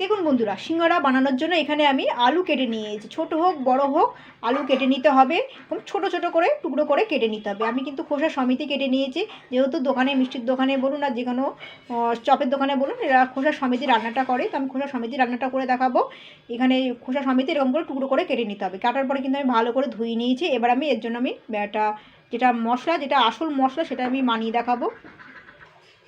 দেখুন বন্ধুরা, সিঙ্গারা বানানোর জন্য এখানে আমি আলু কেটে নিয়েছি। ছোট হোক, বড় হোক, আলু কেটে নিতে হবে। এবং ছোট ছোট করে, টুকরো করে কেটে নিতে হবে। আমি কিন্তু খোসা সমিতি কেটে নিয়েছি। যেহেতু দোকানে, মিষ্টির দোকানে বলুন আর যে কোনো চপের দোকানে বলুন, এরা খোসা সমিতি রান্নাটা করে। তো আমি খোসা সমিতি রান্নাটা করে দেখাবো। এখানে খোসা সমিতি এরকম করে টুকরো করে কেটে নিতে হবে। কাটার পরে কিন্তু আমি ভালো করে ধুয়ে নিয়েছি। এবার আমি এর জন্য আমি একটা যেটা মশলা, যেটা আসল মশলা, সেটা আমি মানিয়ে দেখাবো।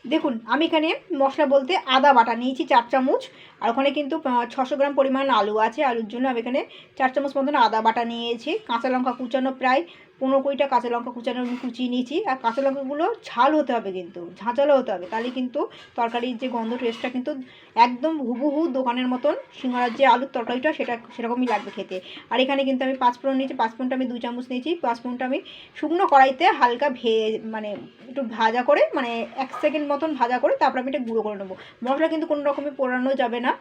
দেখুন, আমি এখানে মশলা বলতে আদা বাটা নিয়েছি চার চামচ, আর ওখানে কিন্তু ছশো গ্রাম পরিমাণ আলু আছে। আলুর জন্য আমি এখানে চার চামচ মতন আদা বাটা নিয়েছি। কাঁচা লঙ্কা কুচানো প্রায় পনেরো কুড়িটা কাঁচা লঙ্কা কুচানো কুচিয়ে নিয়েছি। আর কাঁচা লঙ্কাগুলো ঝাল হতে হবে কিন্তু, ঝাঁঝালো হতে হবে। তাহলে কিন্তু তরকারির যে গন্ধ টেস্টটা কিন্তু একদম হুবহু দোকানের মতন সিঙ্গারার যে আলুর তরকারিটা সেটা সেরকমই লাগবে খেতে। আর এখানে কিন্তু আমি পাঁচ ফোড়ন নিয়েছি, পাঁচ ফোড়নটা আমি দু চামচ নিয়েছি। পাঁচ ফোড়নটা আমি শুকনো কড়াইতে হালকা ভে মানে একটু ভাজা করে মানে এক সেকেন্ড মতন ভাজা করে তারপর আমি এটা গুঁড়ো করে নেব। মশলা কিন্তু কোনো রকমই পোড়ানো যাবে না।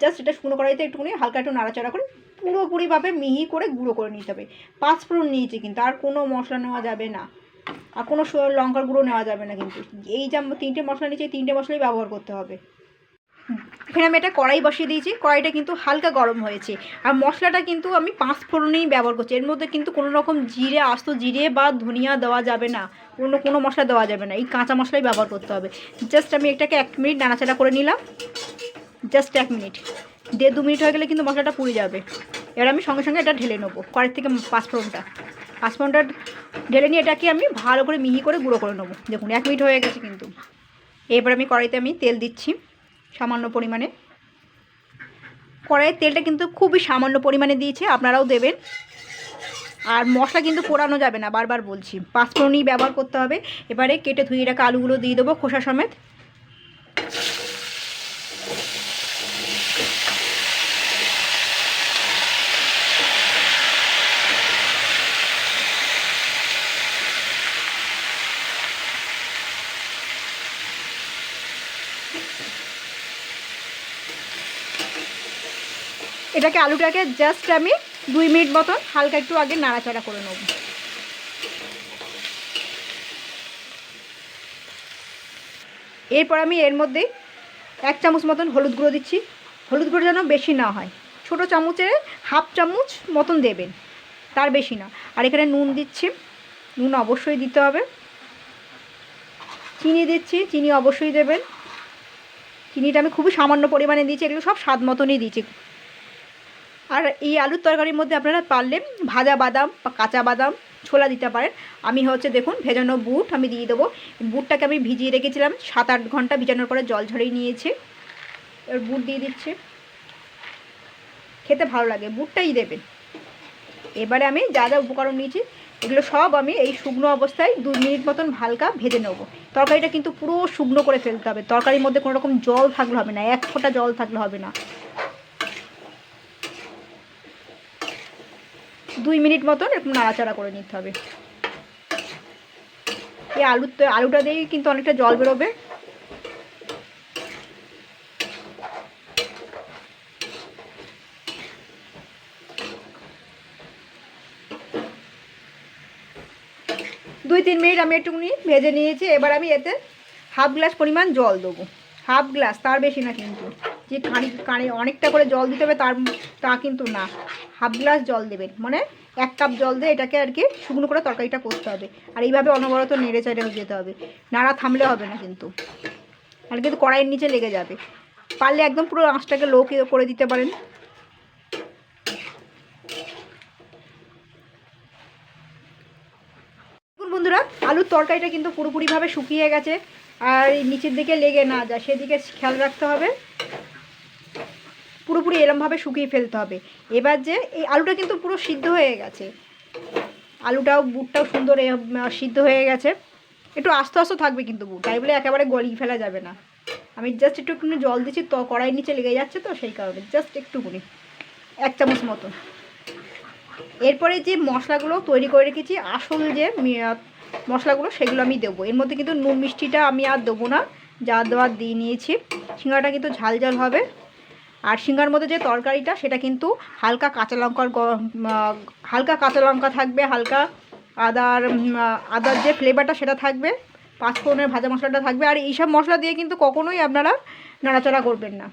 জাস্ট এটা শুকনো কড়াইতে একটুখানি হালকা একটু নাড়াচাড়া করে পুরোপুরিভাবে মিহি করে গুঁড়ো করে নিতে হবে। পাঁচ ফোড়ন নিয়েছি কিন্তু, আর কোনো মশলা নেওয়া যাবে না। আর কোনো লঙ্কার গুঁড়ো নেওয়া যাবে না কিন্তু। এই যা তিনটে মশলা নিয়েছি তিনটে মশলাই ব্যবহার করতে হবে। এখানে আমি একটা কড়াই বসিয়ে দিয়েছি। কড়াইটা কিন্তু হালকা গরম হয়েছে। আর মশলাটা কিন্তু আমি পাঁচ ফোড়নেই ব্যবহার করছি। এর মধ্যে কিন্তু কোনো রকম জিরে, আস্ত জিরে বা ধনিয়া দেওয়া যাবে না। অন্য কোনো মশলা দেওয়া যাবে না। এই কাঁচা মশলাই ব্যবহার করতে হবে। জাস্ট আমি এটাকে এক মিনিট নাড়াচাড়া করে নিলাম। জাস্ট এক মিনিট দেড় দু মিনিট হয়ে গেলে কিন্তু মশলাটা পুড়ে যাবে। এবার আমি সঙ্গে সঙ্গে এটা ঢেলে নেব, কড়াই থেকে পাঁচফোড়নটা। পাঁচফোড়নটা ঢেলে নিয়ে এটাকে আমি ভালো করে মিহি করে গুঁড়ো করে নেব। দেখুন, এক মিনিট হয়ে গেছে কিন্তু। এরপর আমি কড়াইতে আমি তেল দিচ্ছি সামান্য পরিমাণে। কড়াইয়ের তেলটা কিন্তু খুবই সামান্য পরিমাণে দিয়েছে, আপনারাও দেবেন। আর মশলা কিন্তু পোড়ানো যাবে না, বারবার বলছি। পাঁচফোড়নই ব্যবহার করতে হবে। এবারে কেটে ধুয়ে রাখা আলুগুলো দিয়ে দেবো খোসা সমেত। এটাকে আলুটাকে জাস্ট আমি দুই মিনিট মতন হালকা একটু আগে নাড়াচাড়া করে নেব। এরপর আমি এর মধ্যে এক চামচ মতন হলুদ গুঁড়ো দিচ্ছি। হলুদ গুঁড়ো যেন বেশি না হয়। ছোট চামচে হাফ চামচ মতন দেবেন, তার বেশি না। আর এখানে নুন দিচ্ছি। নুন অবশ্যই দিতে হবে। চিনি দিচ্ছি, চিনি অবশ্যই দেবেন। চিনিটা আমি খুবই সামান্য পরিমাণে দিয়েছি, এগুলো সব স্বাদ মতনই দিয়েছি। আর এই আলুর তরকারির মধ্যে আপনারা পারলে ভাজা বাদাম বা কাঁচা বাদাম ছোলা দিতে পারেন। আমি হচ্ছে দেখুন ভেজানো বুট আমি দিয়ে দেবো। বুটটাকে আমি ভিজিয়ে রেখেছিলাম সাত আট ঘণ্টা ভিজানোর পরে জল ঝরিয়ে নিয়েছি। এবার বুট দিয়ে দিচ্ছি। খেতে ভালো লাগে, বুটটাই দেবেন। এবারে আমি যা যা উপকরণ নিয়েছি, এগুলো সব আমি এই শুকনো অবস্থায় দু মিনিট মতন হালকা ভেজে নেব। তরকারিটা কিন্তু পুরো শুকনো করে ফেলতে হবে। তরকারির মধ্যে কোনো রকম জল থাকলে হবে না, এক ফোঁটা জল থাকলে হবে না। দুই মিনিট মতন একটু নাড়াচাড়া করে নিতে হবে। এই আলুর তো আলুটা দিয়েই কিন্তু অনেকটা জল বেরোবে। দুই তিন মিনিট আমি একটুখানি ভেজে নিয়েছি। এবার আমি এতে হাফ গ্লাস পরিমাণ জল দেবো। হাফ গ্লাস, তার বেশি না কিন্তু। যে কাঁড়ি কাঁড়ি অনেকটা করে জল দিতে হবে, তার, তা কিন্তু না। হাফ গ্লাস জল দেবেন। মানে এক কাপ জল দিয়ে এটাকে আর কি শুকনো করে তরকারিটা করতে হবে। আর এইভাবে অনবরত নেড়ে চেড়ে যেতে হবে। নাড়া থামলে হবে না কিন্তু। আর কিন্তু কড়াইয়ের নিচে লেগে যাবে। পারলে একদম পুরো আঁচটাকে লো করে দিতে পারেন। বন্ধুরা, আলুর তরকারিটা কিন্তু পুরোপুরিভাবে শুকিয়ে গেছে। আর নিচের দিকে লেগে না যায়, সেদিকে খেয়াল রাখতে হবে। পুরোপুরি এরমভাবে শুকিয়ে ফেলতে হবে। এবার যে এই আলুটা কিন্তু পুরো সিদ্ধ হয়ে গেছে। আলুটাও, বুটটাও সুন্দর সিদ্ধ হয়ে গেছে। একটু আস্তে আস্তে থাকবে কিন্তু বুট, তাই বলে একেবারে গলিয়ে ফেলা যাবে না। আমি জাস্ট একটুখানি জল দিচ্ছি, তো, কড়াইয়ের নিচে লেগে যাচ্ছে তো, সেই কারণে জাস্ট একটুখানি, এক চামচ মতো। এরপরে যে মশলাগুলো তৈরি করে রেখেছি, আসল যে মশলাগুলো, সেগুলো আমি দেবো। এর মধ্যে কিন্তু নুন মিষ্টিটা আমি আর দেবো না, যা দেওয়ার দিয়ে নিয়েছি। সিঙ্গাটা কিন্তু ঝাল ঝাল হবে। আর সিঙ্গার মধ্যে যে তরকারিটা, সেটা কিন্তু হালকা কাঁচা লঙ্কার হালকা কাঁচা লঙ্কা থাকবে, হালকা আদার আদার যে ফ্লেভারটা সেটা থাকবে, পাঁচফোড়নের ভাজা মশলাটা থাকবে, আর এইসব মশলা দিয়ে কিন্তু কখনোই আপনারা নাড়াচাড়া করবেন না।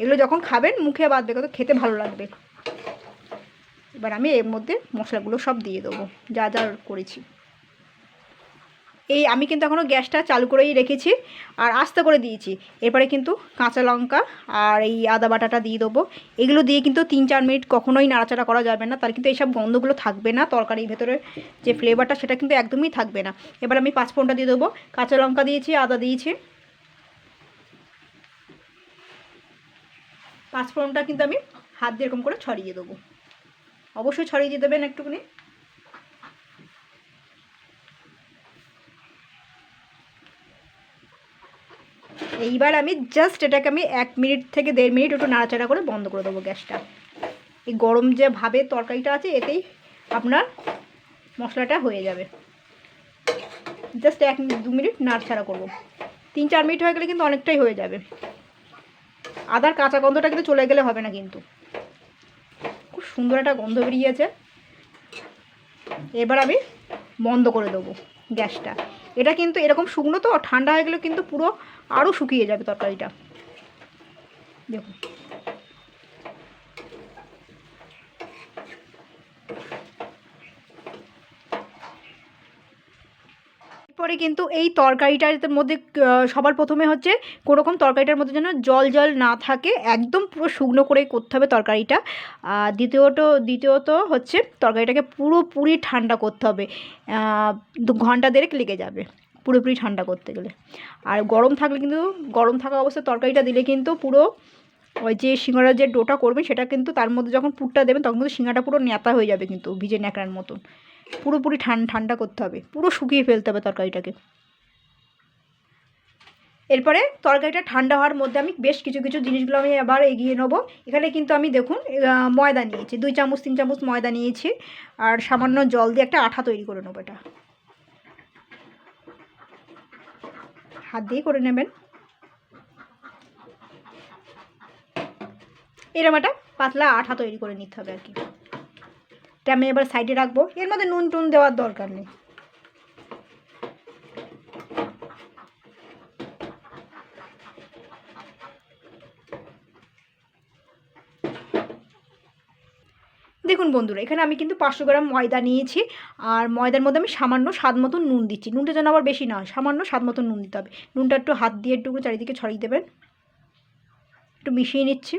এগুলো যখন খাবেন, মুখে বাঁধবে কত খেতে ভালো লাগবে। এবার আমি এর মধ্যে মশলাগুলো সব দিয়ে দেবো, যা যা করেছি। এই আমি কিন্তু এখনও গ্যাসটা চালু করেই রেখেছি আর আস্তে করে দিয়েছি। এরপরে কিন্তু কাঁচা লঙ্কা আর এই আদা বাটাটা দিয়ে দেবো। এগুলো দিয়ে কিন্তু তিন চার মিনিট কখনোই নাড়াচাড়া করা যাবে না। তার কিন্তু এইসব গন্ধগুলো থাকবে না। তরকারির ভেতরে যে ফ্লেভারটা সেটা কিন্তু একদমই থাকবে না। এবার আমি পাঁচ ফোড়নটা দিয়ে দেবো। কাঁচা লঙ্কা দিয়েছি, আদা দিয়েছি। পাঁচ ফোড়নটা কিন্তু আমি হাত দিয়ে এরকম করে ছড়িয়ে দেবো। অবশ্যই ছড়িয়ে দিয়ে দেবেন একটুখানি। এইবার আমি জাস্ট এটাকে আমি এক মিনিট থেকে দেড় মিনিট একটু নাড়াচাড়া করে বন্ধ করে দেবো গ্যাসটা। এই গরম যে ভাবে তরকারিটা আছে, এতেই আপনার মশলাটা হয়ে যাবে। জাস্ট এক মিনিট দু মিনিট নাড়াচাড়া করব। তিন চার মিনিট হয়ে গেলে কিন্তু অনেকটাই হয়ে যাবে। আদার কাঁচা গন্ধটা কিন্তু চলে গেলে হবে না কিন্তু। খুব সুন্দর একটা গন্ধ বেরিয়েছে। এবার আমি বন্ধ করে দেবো গ্যাসটা। এটা কিন্তু এরকম শুকনো তো ঠান্ডা হয়ে গেলে কিন্তু পুরো আরও শুকিয়ে যাবে তরকারিটা। দেখুন। পরে কিন্তু এই তরকারিটার মধ্যে সবার প্রথমে হচ্ছে কোনোরকম তরকারিটার মধ্যে যেন জল জল না থাকে, একদম পুরো শুকনো করে করতে হবে তরকারিটা। আর দ্বিতীয়ত দ্বিতীয়ত হচ্ছে তরকারিটাকে পুরোপুরি ঠান্ডা করতে হবে। দু ঘণ্টা দেড়েক লেগে যাবে পুরোপুরি ঠান্ডা করতে গেলে। আর গরম থাকলে কিন্তু, গরম থাকা অবস্থায় তরকারিটা দিলে কিন্তু পুরো ওই যে সিঙ্গারার যে ডোটা করবেন, সেটা কিন্তু তার মধ্যে যখন পুরটা দেবেন, তখন কিন্তু সিঙ্গাটা পুরো নেতা হয়ে যাবে কিন্তু ভিজে ন্যাকড়ার মতন। পুরোপুরি ঠান্ডা করতে হবে। পুরো শুকিয়ে ফেলতে হবে তরকারিটাকে। এরপরে তরকারিটা ঠান্ডা হওয়ার মধ্যে আমি বেশ কিছু কিছু জিনিসগুলো আমি আবার এগিয়ে নেব। এখানে কিন্তু আমি দেখুন ময়দা নিয়েছি। দুই চামচ, তিন চামচ ময়দা নিয়েছি। আর সামান্য জল দিয়ে একটা আঠা তৈরি করে নেব এটা। হাত দিয়ে করে নেবেন। এরকম একটা পাতলা আঠা তৈরি করে নিতে হবে আর কি। এটা আমি এবার সাইডে রাখব। এর মধ্যে নুন টুন দেওয়ার দরকার নেই। দেখুন বন্ধুরা, এখানে আমি কিন্তু পাঁচশো গ্রাম ময়দা নিয়েছি, আর ময়দার মধ্যে আমি সামান্য স্বাদ মতন নুন দিচ্ছি। নুনটা যেন আবার বেশি না সামান্য স্বাদ মতন নুন দিতে হবে। নুনটা একটু হাত দিয়ে একটু চারিদিকে ছড়িয়ে দেবেন। একটু মিশিয়ে নিচ্ছি।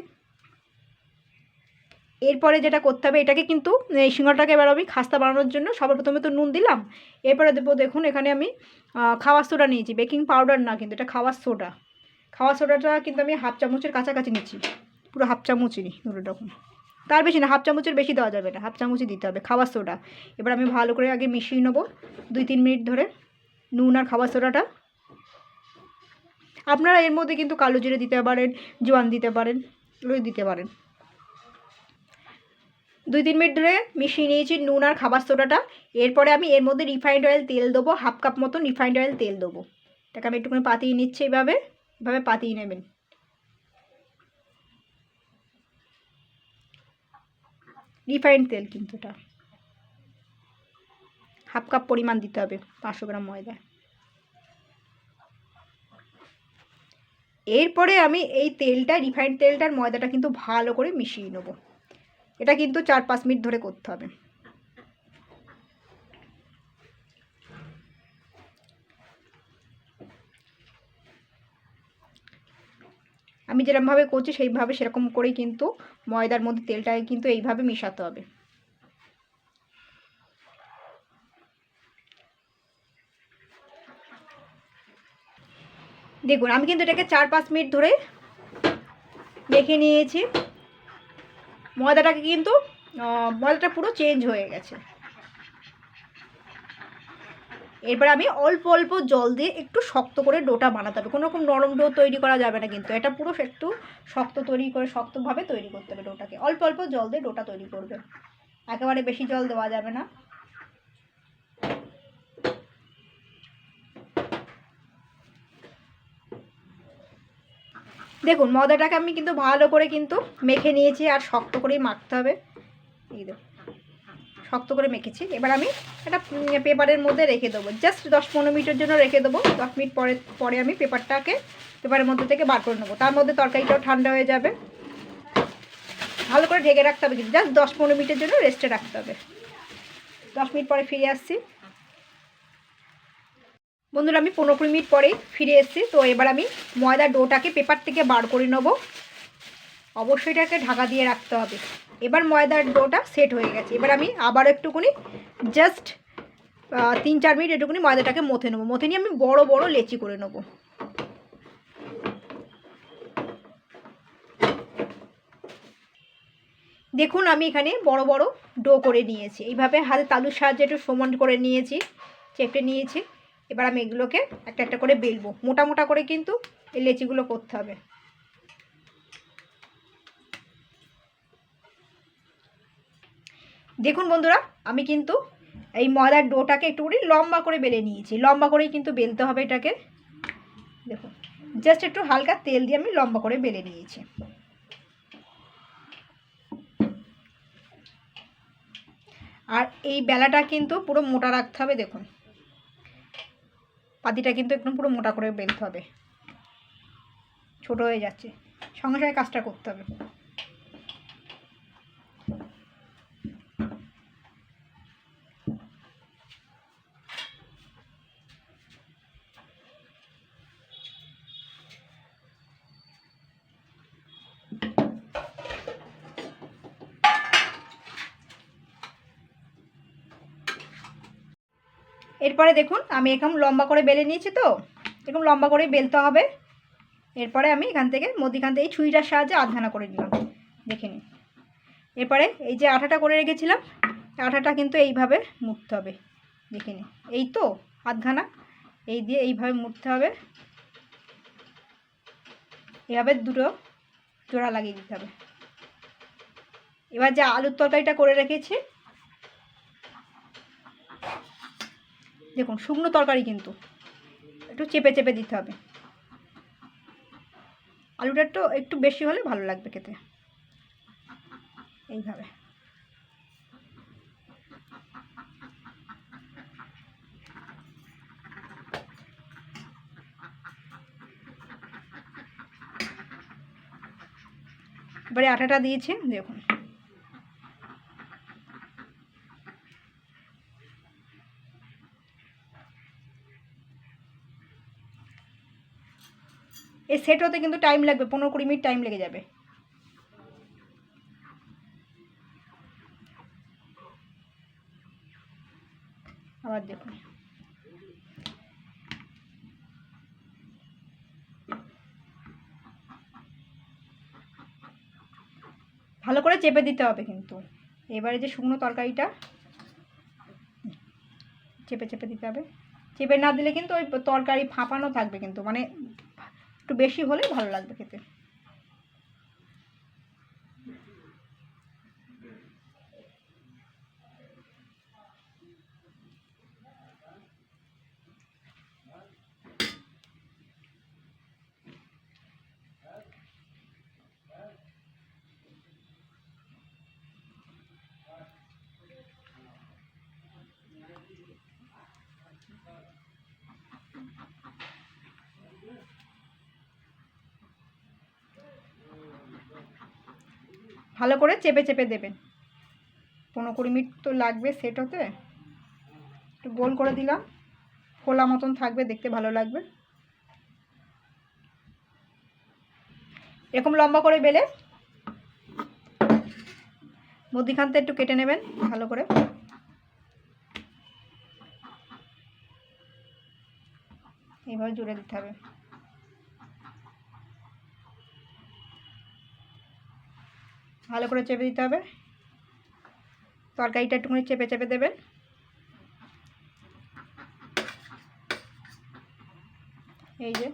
এরপরে যেটা করতে হবে, এটাকে কিন্তু, এই সিঙ্গাটাকে এবার আমি খাস্তা বানানোর জন্য সবার প্রথমে তো নুন দিলাম, এরপরে দেবো দেখুন এখানে আমি খাওয়ার সোডা নিয়েছি, বেকিং পাউডার না কিন্তু, এটা খাওয়ার সোডা। খাওয়ার সোডাটা কিন্তু আমি হাফ চামচের কাছাকাছি নিচ্ছি, পুরো হাফ চামচই নিই নুন রকম তার বেশি না, হাফ চামচের বেশি দেওয়া যাবে না, হাফ চামচই দিতে হবে খাওয়ার সোডা। এবার আমি ভালো করে আগে মিশিয়ে নেব, দুই তিন মিনিট ধরে নুন আর খাওয়ার সোডাটা। আপনারা এর মধ্যে কিন্তু কালো জিরে দিতে পারেন, জোয়ান দিতে পারেন এগুলো দিতে পারেন। দুই তিন মিনিট ধরে মিশিয়ে নিয়েছি নুন আর খাবার সোডাটা। এরপরে আমি এর মধ্যে রিফাইন্ড অয়েল তেল দেবো হাফ কাপ মতন রিফাইন্ড অয়েল তেল দেবো। এটাকে আমি একটুখানি পাতিয়ে নিচ্ছি এইভাবে এভাবে পাতিয়ে নেবেন। রিফাইন্ড তেল কিন্তু এটা। হাফ কাপ পরিমাণ দিতে হবে, পাঁচশো গ্রাম ময়দা। এরপরে আমি এই তেলটা রিফাইন্ড তেলটার ময়দাটা কিন্তু ভালো করে মিশিয়ে নেব। এটা কিন্তু চার পাঁচ মিনিট ধরে করতে হবে। আমি যেরকমভাবে করছি, সেইভাবে সেরকম করেই কিন্তু ময়দার মধ্যে তেলটাকে কিন্তু এইভাবে মেশাতে হবে। দেখুন, আমি কিন্তু এটাকে চার পাঁচ মিনিট ধরে মেখে নিয়েছি। ময়দাটাকে কিন্তু ময়দাটা পুরো চেঞ্জ হয়ে গেছে। এরপরে আমি অল্প অল্প জল দিয়ে একটু শক্ত করে ডোটা বানাতে হবে। কোনো রকম নরম ডো তৈরি করা যাবে না কিন্তু, এটা পুরো একটু শক্ত তৈরি করে, শক্তভাবে তৈরি করতে হবে ডোটাকে। অল্প অল্প জল দিয়ে ডোটা তৈরি করবে। একেবারে বেশি জল দেওয়া যাবে না। দেখুন, ময়দাটাকে আমি কিন্তু ভালো করে কিন্তু মেখে নিয়েছি আর শক্ত করেই মাখতে হবে। এই শক্ত করে মেখেছি। এবার আমি একটা পেপারের মধ্যে রেখে দেবো। জাস্ট দশ পনেরো মিনিটের জন্য রেখে দেবো। দশ মিনিট পরে পরে আমি পেপারটাকে পেপারের মধ্যে থেকে বার করে নেব। তার মধ্যে তরকারিটাও ঠান্ডা হয়ে যাবে। ভালো করে ঢেকে রাখতে হবে কিন্তু। জাস্ট দশ পনেরো মিনিটের জন্য রেস্টে রাখতে হবে। দশ মিনিট পরে ফিরে আসছি। বন্ধুরা, আমি পনেরো কুড়ি মিনিট পরেই ফিরে এসেছি, তো এবার আমি ময়দার ডোটাকে পেপার থেকে বার করে নেব। অবশ্যই এটাকে ঢাকা দিয়ে রাখতে হবে। এবার ময়দার ডোটা সেট হয়ে গেছে। এবার আমি আবার একটুকুনি জাস্ট তিন চার মিনিট একটুকুনি ময়দাটাকে মথে নেব। মথে নিয়ে আমি বড় বড় লেচি করে নেব। দেখুন, আমি এখানে বড় বড় ডো করে নিয়েছি। এইভাবে হাতে তালুর সাহায্যে একটু সমান করে নিয়েছি, চেপে নিয়েছি। এবার আমি এগুলোকে একটা একটা করে বেলবো। মোটা মোটা করে কিন্তু এই লেচিগুলো করতে হবে। দেখুন বন্ধুরা, আমি কিন্তু এই ময়দার ডোটাকে একটুখানি লম্বা করে বেলে নিয়েছি। লম্বা করেই কিন্তু বেলতে হবে এটাকে। দেখুন জাস্ট একটু হালকা তেল দিয়ে আমি লম্বা করে বেলে নিয়েছি। আর এই বেলাটা কিন্তু পুরো মোটা রাখতে হবে, দেখুন। পাতিটা কিন্তু একদম পুরো মোটা করে বেলতে হবে। ছোট হয়ে যাচ্ছে। সঙ্গে সঙ্গে কাজটা করতে হবে। এরপরে দেখুন, আমি এরকম লম্বা করে বেলে নিয়েছি তো, এরকম লম্বা করে বেলতে হবে। এরপরে আমি এখান থেকে মধ্যিখান থেকে এই ছুরিটার সাহায্যে আধখানা করে নিলাম, দেখে নিন। এরপরে এই যে আঠাটা করে রেখেছিলাম, আঠাটা কিন্তু এইভাবে মুড়তে হবে, দেখে নিন। এই তো, আধখানা, এই দিয়ে এইভাবে মুড়তে হবে। এভাবে দুটো জোড়া লাগিয়ে দিতে হবে। এবার যে আলুর তরকারিটা করে রেখেছি দেখুন, শুকনো তরকারি কিন্তু। একটু চেপে চেপে দিতে হবে। আলুটা একটু একটু বেশি হলে ভালো লাগবে খেতে। এইভাবে। এবারে আটাটা দিয়েছি, দেখুন। এই সেট হতে কিন্তু টাইম লাগবে, পনেরো কুড়ি মিনিট টাইম লেগে যাবে। আবার দেখুন। ভালো করে চেপে দিতে হবে কিন্তু। এবারে যে শুকনো তরকারিটা, চেপে চেপে দিতে হবে। চেপে না দিলে কিন্তু ওই তরকারি ফাঁপানো থাকবে কিন্তু মানে একটু বেশি হলে ভালো লাগবে খেতে। ভালো করে চেপে চেপে দেবেন। পনেরো কুড়ি মিনিট তো লাগবে সেট হতে একটু গোল করে দিলাম। খোলা মতন থাকবে, দেখতে ভালো লাগবে। এরকম লম্বা করে বেলে মধ্যিখানতে একটু কেটে নেবেন ভালো করে। এইভাবে জুড়ে দিতে হবে। ভালো করে চেপে দিতে হবে। তরকারিটা একটুখানি চেপে চেপে দেবেন। এই যে।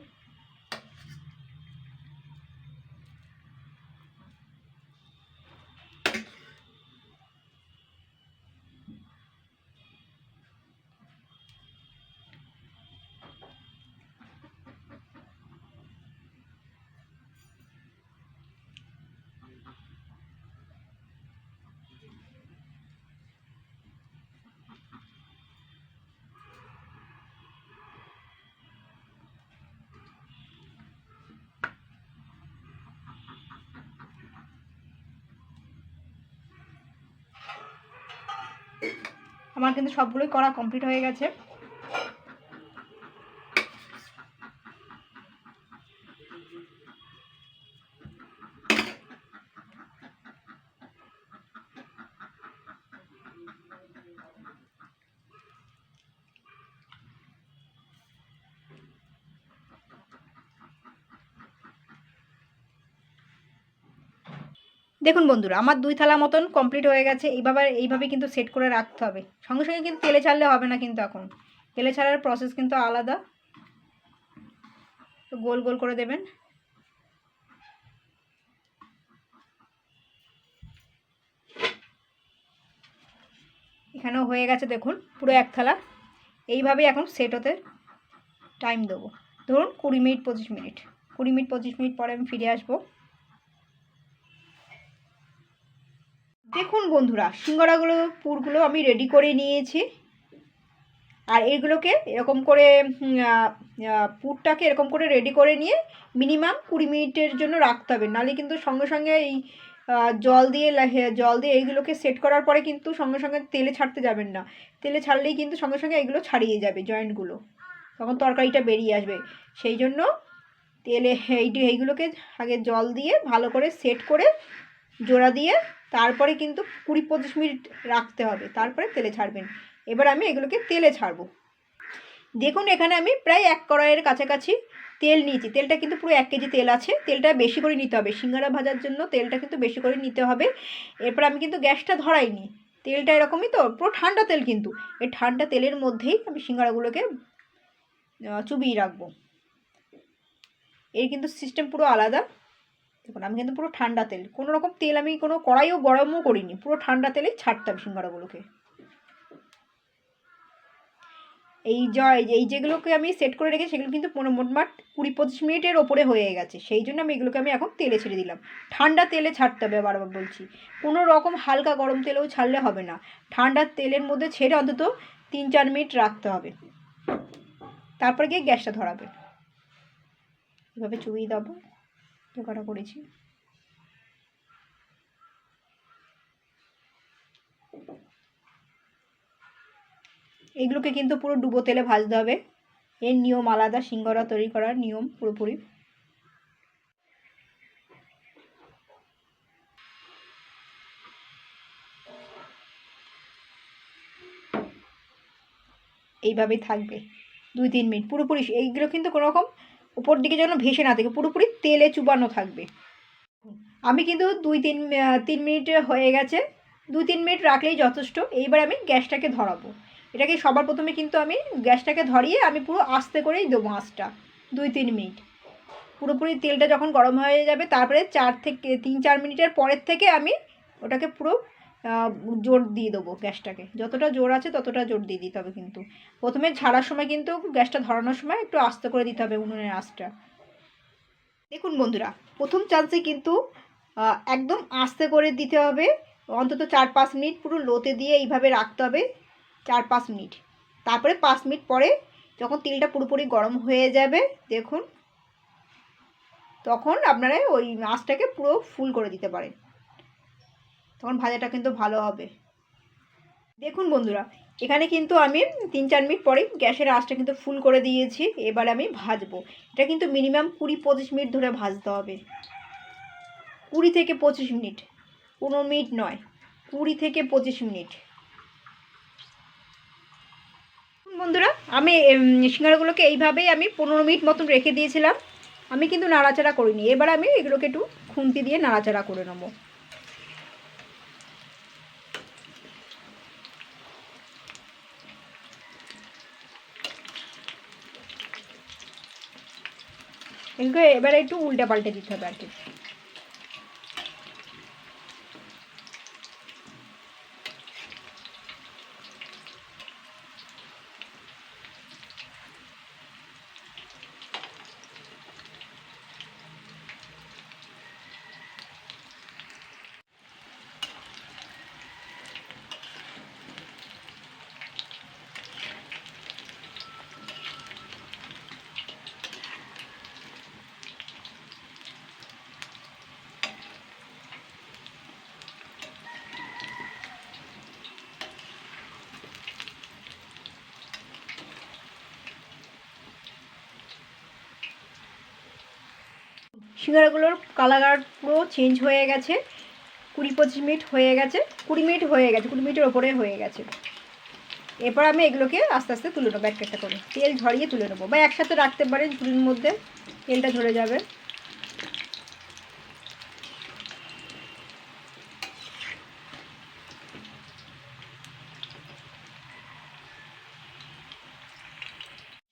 আমার কিন্তু সবগুলোই করা কমপ্লিট হয়ে গেছে। দেখুন বন্ধুরা, আমার দুই থালা মতন কমপ্লিট হয়ে গেছে। এইভাবে এইভাবে কিন্তু সেট করে রাখতে হবে। সঙ্গে সঙ্গে কিন্তু তেলে ছাড়লে হবে না কিন্তু এখন। তেলে ছাড়ার প্রসেস কিন্তু আলাদা। তো গোল গোল করে দেবেন। এখানেও হয়ে গেছে দেখুন, পুরো এক থালা। এইভাবেই এখন সেট হতে টাইম দেবো। ধরুন কুড়ি মিনিট, পঁচিশ মিনিট। কুড়ি মিনিট, পঁচিশ মিনিট পরে আমি ফিরে আসব। দেখুন বন্ধুরা সিঙ্গড়াগুলো পুরগুলো আমি রেডি করে নিয়েছি। আর এইগুলোকে এরকম করে পুরটাকে এরকম করে রেডি করে নিয়ে মিনিমাম কুড়ি মিনিটের জন্য রাখতে হবে। নাহলে কিন্তু সঙ্গে সঙ্গে এই জল দিয়ে জল দিয়ে এইগুলোকে সেট করার পরে কিন্তু সঙ্গে সঙ্গে তেলে ছাড়তে যাবেন না। তেলে ছাড়লেই কিন্তু সঙ্গে সঙ্গে এগুলো ছাড়িয়ে যাবে জয়েন্টগুলো তখন তরকারিটা বেরিয়ে আসবে। সেই জন্য তেলে এই, এইগুলোকে আগে জল দিয়ে ভালো করে সেট করে জোড়া দিয়ে তারপরে কিন্তু কুড়ি পঁচিশ মিনিট রাখতে হবে, তারপরে তেলে ছাড়বেন। এবার আমি এগুলোকে তেলে ছাড়বো। দেখুন, এখানে আমি প্রায় এক কড়াইয়ের কাছাকাছি তেল নিয়েছি। তেলটা কিন্তু পুরো এক কেজি তেল আছে। তেলটা বেশি করে নিতে হবে। সিঙ্গারা ভাজার জন্য তেলটা কিন্তু বেশি করে নিতে হবে। এরপর আমি কিন্তু গ্যাসটা ধরাইনি। তেলটা এরকমই তো, পুরো ঠান্ডা তেল কিন্তু। এই ঠান্ডা তেলের মধ্যেই আমি সিঙ্গারাগুলোকে চুবিয়ে রাখব। এর কিন্তু সিস্টেম পুরো আলাদা। দেখুন, আমি কিন্তু পুরো ঠান্ডা তেল। কোনো রকম তেল আমি কোনো কড়াইও গরমও করিনি। পুরো ঠান্ডা তেলেই ছাড়তাম সিঙ্গারাগুলোকে। এই জয় এই যেগুলোকে আমি সেট করে রেখে সেগুলো কিন্তু পনেরো মোটমাট কুড়ি পঁচিশ মিনিটের ওপরে হয়ে গেছে। সেই জন্য আমি এগুলোকে আমি এখন তেলে ছেড়ে দিলাম। ঠান্ডা তেলে ছাড়তে হবে বারবার বলছি। কোনো রকম হালকা গরম তেলেও ছাড়লে হবে না। ঠান্ডা তেলের মধ্যে ছেড়ে অন্তত তিন চার মিনিট রাখতে হবে। তারপরে গিয়ে গ্যাসটা ধরাবে। এভাবে চুবিয়ে দেবো। পোকাটা করেছি? এগুলোকে কিন্তু পুরো ডুবো তেলে ভাজতে হবে। এর নিয়ম আলাদা, সিঙ্গরা তৈরি করার নিয়ম পুরোপুরি। এইভাবেই থাকবে। দুই তিন মিনিট। পুরোপুরি এইগুলো কিন্তু কোনো রকম উপর দিকে যেন ভেসে না থাকে, পুরোপুরি তেলে চুবানো থাকবে। আমি কিন্তু দুই তিন তিন মিনিট হয়ে গেছে দুই তিন মিনিট রাখলেই যথেষ্ট। এইবার আমি গ্যাসটাকে ধরাবো। এটাকে সবার প্রথমে কিন্তু আমি গ্যাসটাকে ধরিয়ে আমি পুরো আস্তে করেই দেবো আঁচটা, দুই তিন মিনিট। পুরোপুরি তেলটা যখন গরম হয়ে যাবে, তারপরে চার থেকে, তিন চার মিনিটের পরের থেকে আমি ওটাকে পুরো জোর দিয়ে দেবো গ্যাসটাকে। যতটা জোর আছে ততটা জোর দিয়ে দিতে হবে কিন্তু। প্রথমে ছাড়ার সময় কিন্তু গ্যাসটা ধরানোর সময় একটু আস্তে করে দিতে হবে উনুনের আঁচটা। দেখুন বন্ধুরা, প্রথম চান্সে কিন্তু একদম আস্তে করে দিতে হবে। অন্তত চার পাঁচ মিনিট পুরো লোতে দিয়ে এইভাবে রাখতে হবে, চার পাঁচ মিনিট। তারপরে পাঁচ মিনিট পরে যখন তিলটা পুরোপুরি গরম হয়ে যাবে, দেখুন, তখন আপনারা ওই আঁচটাকে পুরো ফুল করে দিতে পারেন। তখন ভাজাটা কিন্তু ভালো হবে। দেখুন বন্ধুরা, এখানে কিন্তু আমি তিন চার মিনিট পরে গ্যাসের আঁচটা কিন্তু ফুল করে দিয়েছি, এবার আমি ভাজবো। এটা কিন্তু মিনিমাম কুড়ি পঁচিশ মিনিট ধরে ভাজতে হবে। কুড়ি থেকে পঁচিশ মিনিট পনেরো মিনিট নয়, কুড়ি থেকে পঁচিশ মিনিট। বন্ধুরা, আমি সিঙ্গারাগুলোকে এইভাবেই আমি পনেরো মিনিট মতন রেখে দিয়েছিলাম। আমি কিন্তু নাড়াচাড়া করিনি, এবার আমি এগুলোকে একটু খুন্তি দিয়ে নাড়াচাড়া করে নেব। এগুলো এবারে একটু উল্টে পাল্টে দিতে হবে আর কি। সিঙ্গারাগুলোর কালার পুরো চেঞ্জ হয়ে গেছে। কুড়ি পঁচিশ মিনিট হয়ে গেছে। কুড়ি মিনিট হয়ে গেছে, কুড়ি মিনিটের ওপরে হয়ে গেছে। এরপর আমি এগুলোকে আস্তে আস্তে তুলে নেব একটা একটা করে। তেল ঝরিয়ে তুলে নেব বা একসাথে রাখতে পারেন ঝুড়ির মধ্যে, তেলটা ঝরে যাবে।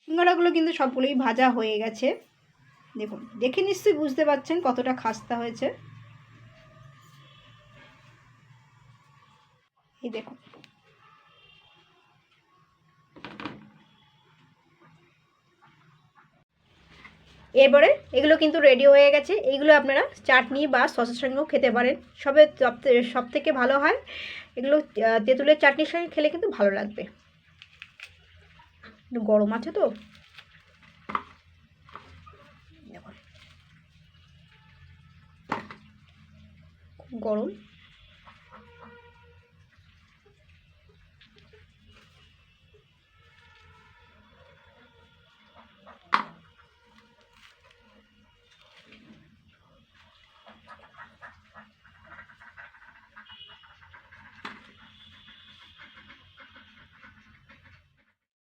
সিঙ্গারাগুলো কিন্তু সবগুলোই ভাজা হয়ে গেছে। দেখুন, দেখে নিশ্চয়ই বুঝতে পারছেন কতটা খাস্তা হয়েছে। এই দেখুন। এরপরে এগুলো কিন্তু রেডি হয়ে গেছে। এইগুলো আপনারা চাটনি বা সসের সঙ্গেও খেতে পারেন। সবে সব থেকে ভালো হয় এগুলো তেঁতুলের চাটনির সঙ্গে খেলে কিন্তু ভালো লাগবে। গরম আছে তো দেখুন। খুব গরম।